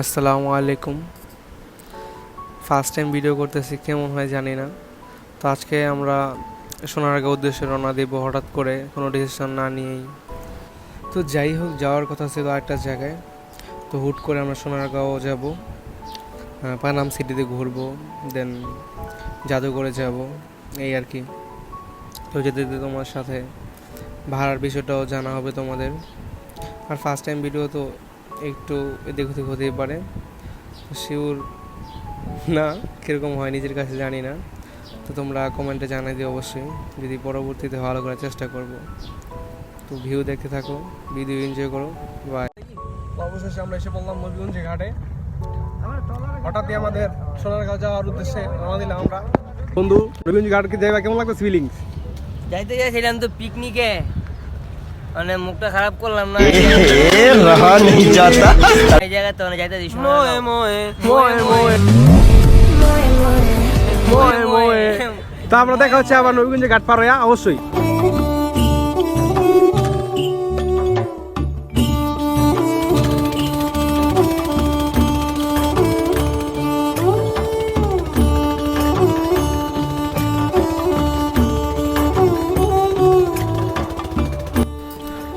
আসসালামু আলাইকুম। First time video করতেছি, কেমন হয় জানি না। তো আজকে আমরা সোনারগাঁও উদ্দেশ্যে রওনা দেব হঠাৎ করে, কোনো ডিসিশন না নিয়েই। তো যাই হোক, যাওয়ার কথা ছিল একটা জায়গায়। তো হুট করে আমরা সোনারগাঁও যাব। পানাম সিটিতে ঘুরবো দেন জাদুঘরে যাব, এই আর কি। তো যেতে যেতে তোমার সাথে ভাড়ার বিষয়টাও জানা হবে তোমাদের। আর ফার্স্ট টাইম ভিডিও তো একটু এদিক ওদিক হতেই পারে। শিওর না কীরকম হয় নিজের কাছে জানি না। তো তোমরা কমেন্টে জানাই দিও অবশ্যই। যদি পরবর্তীতে ভালো করার চেষ্টা করব। তো ভিউ দেখতে থাকো ভিডিও এনজয় করো বাই অবশেষে আমরা এসে বললাম মবিগঞ্জ ঘাটে। হঠাৎই আমাদের সোনারগাঁও যাওয়ার উদ্দেশ্যে রওনা দিলাম আমরা। বন্ধু রবীন্দ্র ঘাটকে যাইবা কেমন লাগবে ফিলিংস যাইতে যাইছিলাম তো পিকনিকে মানে মুখটা খারাপ করলাম না। রাহা নেই যাতা এই জায়গা তো অনেক মানে যাইতে দিস মোয়ে মোয়ে মোয়ে মোয়ে মোয়ে। মোয়ে। তো আমরা দেখা হচ্ছে আবার নবীগঞ্জে ঘাট পার হইয়া অবশ্যই।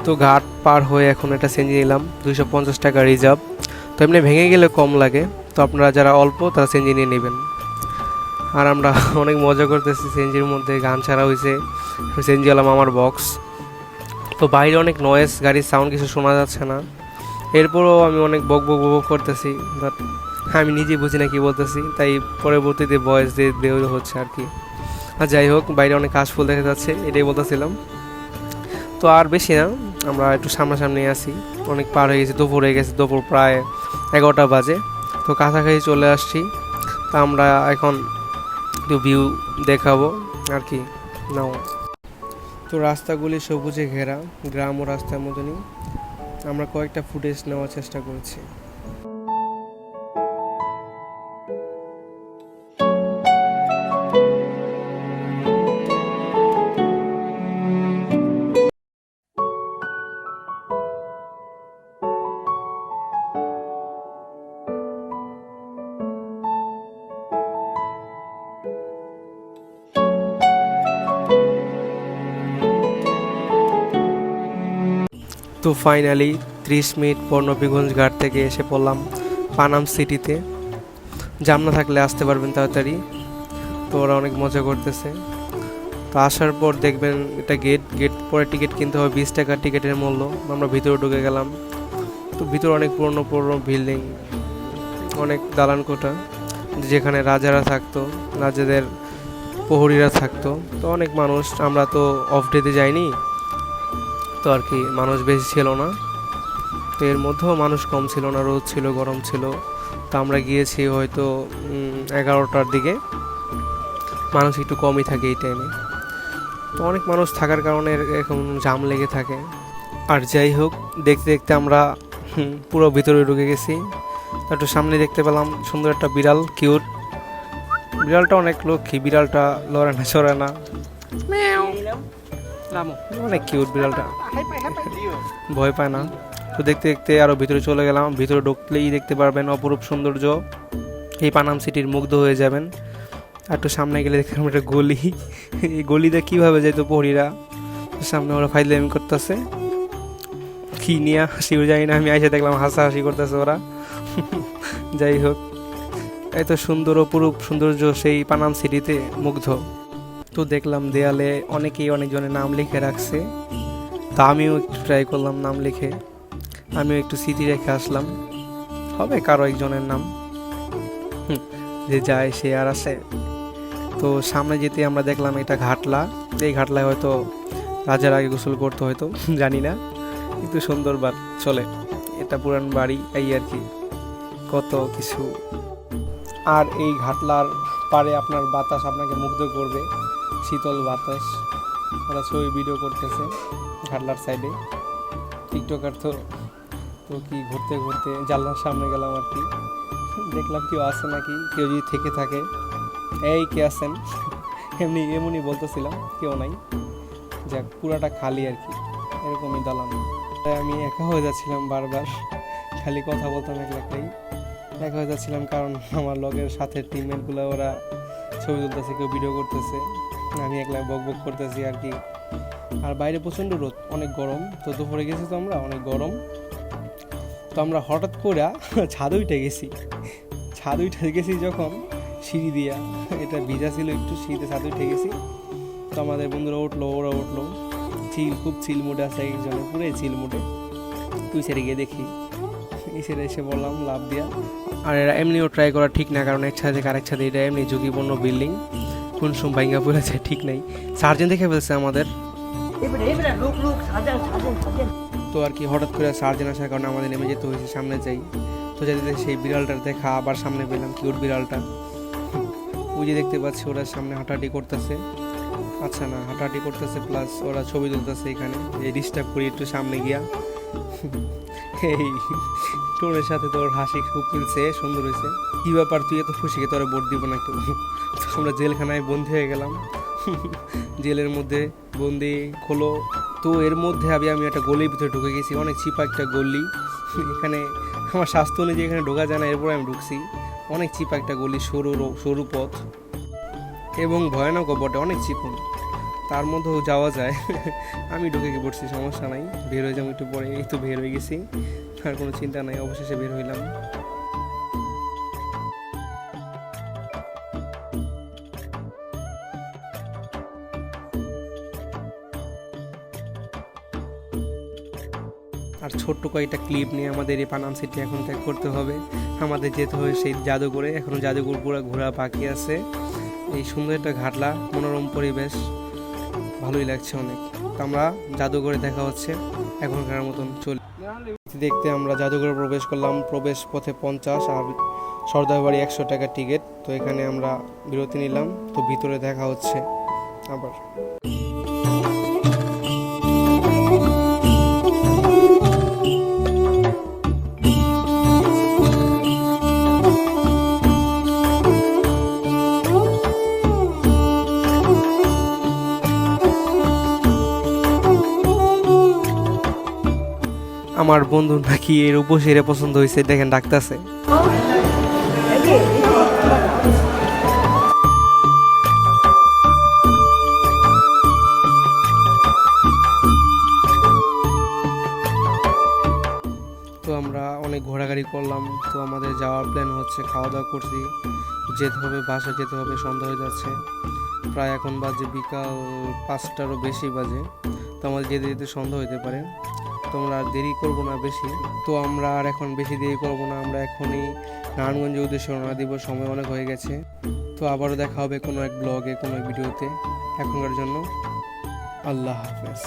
তো ঘাট পার হয়ে এখন এটা সেঞ্জি নিলাম, দুইশো পঞ্চাশ টাকা রিজার্ভ। তো এমনি ভেঙে গেলে কম লাগে, তো আপনারা যারা অল্প তারা সেঞ্জি নিয়ে নেবেন। আর আমরা অনেক মজা করতেছি সেঞ্জির মধ্যে, গান ছাড়া হয়েছে সেঞ্জি হলাম আমার বক্স তো বাইরে অনেক নয়েজ গাড়ির সাউন্ড কিছু শোনা যাচ্ছে না। এরপরও আমি অনেক বক বক বক করতেছি বাট আমি নিজেই বুঝি না কি বলতেছি, তাই পরবর্তীতে ভয়েস দিয়ে দেওয়া হচ্ছে আর কি। আর যাই হোক, বাইরে অনেক কাশফুল দেখা যাচ্ছে, এটাই বলতেছিলাম। তো আর বেশি না আমরা একটু সামনাসামনি আছি। অনেক পার হয়ে গেছে, দুপুর হয়ে গেছে, দুপুর প্রায় এগারোটা বাজে। তো কাছাকাছি চলে আসছি। তো আমরা এখন একটু ভিউ দেখাবো আর কি। নাও। তো রাস্তাগুলি সবুজে ঘেরা, গ্রাম ও রাস্তার মতনই। আমরা কয়েকটা ফুটেজ নেওয়ার চেষ্টা করছি। তো ফাইনালি ত্রিশ মিনিট পর ঘাট থেকে এসে পড়লাম পানাম সিটিতে। জাম না থাকলে আসতে পারবেন তাড়াতাড়ি। তো ওরা অনেক মজা করতেছে। তো আসার পর দেখবেন এটা গেট গেট পরে টিকিট কিনতে হবে, বিশ টাকা টিকিটের মূল্য। আমরা ভিতরে ঢুকে গেলাম। তো ভিতরে অনেক পুরনো পুরনো বিল্ডিং অনেক দালান কোঠা, যেখানে রাজারা থাকতো, রাজাদের প্রহরীরা থাকতো। তো অনেক মানুষ, আমরা তো অফ ডেতে যাইনি। তো আর কি মানুষ বেশি ছিল না। তো এর মধ্যেও মানুষ কম ছিল না রোদ ছিল গরম ছিল। তো আমরা গিয়েছি হয়তো এগারোটার দিকে। মানুষ একটু কমই থাকে এই টাইমে তো অনেক মানুষ থাকার কারণে এর- এখন জাম লেগে থাকে। আর যাই হোক দেখতে দেখতে আমরা পুরো ভিতরে ঢুকে গেছি। তো একটু সামনে দেখতে পেলাম সুন্দর একটা বিড়াল কিউট। বিড়ালটা অনেক লক্ষ্মী বিড়ালটা লড়ে না চড়ে না। অনেক কিউট বিড়ালটা। ভয় পায় না। তো দেখতে দেখতে আরও ভিতরে চলে গেলাম। ভিতরে ঢুকলেই দেখতে পারবেন অপরূপ সৌন্দর্য। এই পানাম সিটির মুগ্ধ হয়ে যাবেন। আর একটু সামনে গেলে দেখলাম একটা গলি। এই গলিতে কীভাবে যেত পহরীরা সামনে ওরা ফাইজলামি করতেছে। কি নিয়ে হাসিও জানি না। আমি এসে দেখলাম হাসাহাসি করতেছে ওরা। যাই হোক। এত সুন্দর, অপরূপ সৌন্দর্য সেই পানাম সিটিতে মুগ্ধ। তো দেখলাম দেয়ালে অনেকেই অনেকজনের নাম লিখে রাখছে। তা আমিও একটু ট্রাই করলাম নাম লিখে। আমিও একটু স্মৃতি রেখে আসলাম। হবে কারও একজনের নাম। যে যায় সে আর আসে তো সামনে যেতে আমরা দেখলাম এটা ঘাটলা। এই ঘাটলায় হয়তো রাজার আগে গোসল করতে হয়তো, জানি না। কিন্তু সুন্দর বাট চলে। এটা পুরান বাড়ি, এই আর কি। কত কিছু। আর এই ঘাটলার পারে আপনার বাতাস আপনাকে মুগ্ধ করবে। শীতল বাতাস। ওরা ছবি ভিডিও করতেছে ঘাটলার সাইডে টিকটকার তো তো কি ঘুরতে ঘুরতে জানলার সামনে গেলাম আর কি। দেখলাম কেউ আসে নাকি, কেউ যদি থেকে থাকে। এই কে আছেন? এমনি, এমনই বলতেছিলাম, কেউ নাই। যাক, পুরাটা খালি আর কি। এরকমই দালান। তাই আমি একা হয়ে যাচ্ছিলাম বারবার। খালি কথা বলতাম একলাকাই একা হয়ে যাচ্ছিলাম কারণ আমার লগের সাথে টিমমেটগুলো ওরা ছবি তুলতেছে, কেউ ভিডিও করতেছে। আমি একলা বক বক করতেছি আর কি। আর বাইরে প্রচণ্ড রোদ, অনেক গরম। তো দুপুরে গেছি তো আমরা অনেক গরম। তো আমরা হঠাৎ করে ছাদে উঠে গেছি। ছাদে উঠে গেছি যখন সিঁড়ি দিয়া। এটা ভিজা ছিল একটু, সিঁড়িতে ছাদে উঠে গেছি। তো আমাদের বন্ধুরা উঠল, ওরা উঠল। চিল খুব চিল মুডে আছে একজনে পুরাই চিল মুডে। তুই সেরে গিয়ে দেখি। সেরে এসে বললাম লাভ দিয়া। আর এরা এমনিও ট্রাই করা ঠিক না, কারণ এক থেকে আরেক ছাদে, এটা এমনি ঝুঁকিপূর্ণ বিল্ডিং কোন সময় ভাঙ্গা পড়েছে ঠিক নাই। সার্জেন দেখে ফেলছে আমাদের। তো আর কি হঠাৎ করে সার্জেন আসার কারণে আমাদের নেমে যেতে হয়েছে সামনে যাই। তো যাতে সেই বিড়ালটার দেখা আবার সামনে পেলাম কিউট বিড়ালটা। ওই যে দেখতে পাচ্ছি ওরা সামনে হাঁটাহাঁটি করতেছে। আচ্ছা না হাঁটাহাঁটি করতেছে প্লাস ওরা ছবি তুলতেছে এখানে। এই ডিস্টার্ব করি একটু সামনে গিয়া। এই টোনের সাথে তোর হাসি খুব মিলছে, সুন্দর হয়েছে। কি ব্যাপার, তুই এত খুশি তোরা ভোট দিব না কেউ আমরা জেলখানায় বন্দি হয়ে গেলাম। জেলের মধ্যে বন্দি, খোলো। তো এর মধ্যে আমি আমি একটা গলির ভিতরে ঢুকে গেছি, অনেক চিপা একটা গলি। এখানে আমার স্বাস্থ্য অনুযায়ী এখানে ঢোকা যায় না, এরপরে আমি ঢুকছি। অনেক চিপা একটা গলি, সরু সরু পথ। এবং ভয়ানক বটে অনেক চিকন। তার মধ্যেও যাওয়া যায়। আমি ঢুকে গিয়ে পড়ছি সমস্যা নাই। বের হয়ে যাব একটু পরে, এই তো বের হয়ে গেছি। আর কোনো চিন্তা নাই, অবশেষে বের হইলাম। আর ছোট্ট কয়েকটা ক্লিপ নিয়ে আমাদের এই পানাম সিটি এখন ত্যাগ করতে হবে। আমাদের যেতে হবে সেই জাদুঘরে। এখনও জাদুঘর পুরো ঘোরা বাকি আছে। এই সুন্দর একটা ঘাটলা, মনোরম পরিবেশ। ভালোই লাগছে অনেক। তো আমরা জাদুঘরে দেখা হচ্ছে, এখনকার মতন চলি। দেখতে আমরা জাদুঘরে প্রবেশ করলাম, প্রবেশ পথে পঞ্চাশ আর সর্দার বাড়ি একশো টাকা টিকিট তো এখানে আমরা বিরতি নিলাম, তো ভিতরে দেখা হচ্ছে আবার। আমার বন্ধু নাকি এর উপসেরে পছন্দ হয়েছে, দেখেন ডাকতেছে তো আমরা অনেক ঘোরাঘুরি করলাম, তো আমাদের যাওয়ার প্ল্যান হচ্ছে খাওয়া দাওয়া করছি, যেতে হবে বাসা যেতে হবে, সন্ধ্যা হয়ে যাচ্ছে। প্রায় এখন বাজে বিকাল পাঁচটারও বেশি বাজে, তো আমাদের যেতে যেতে সন্ধ্যা হতে পারে। তো আমরা আর দেরি করব না বেশি। তো আমরা আর এখন বেশি দেরি করব না, আমরা এখনই নারায়ণগঞ্জের উদ্দেশ্যে রওনা দিব, সময় অনেক হয়ে গেছে। তো আবারও দেখা হবে কোনো এক ব্লগে কোনো এক ভিডিওতে এখনকার জন্য আল্লাহ হাফেজ।